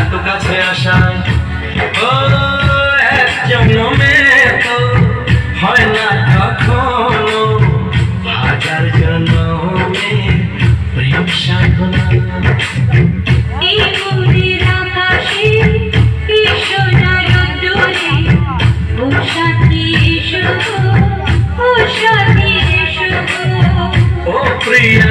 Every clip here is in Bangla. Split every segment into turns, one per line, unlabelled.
এত কাছে আসায় ও এক জন্মে হয় না কখনো হাজার জন্মে প্রেম সাধনা।
ও
প্রিয়া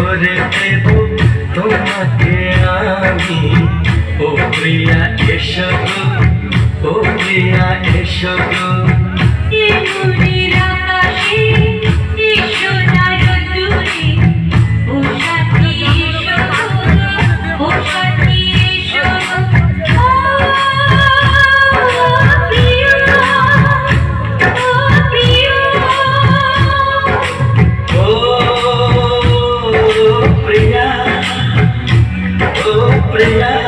ভরে দেব তোমাকে আমি। ও প্রিয়া এসব ও প্রিয়া এসব Bring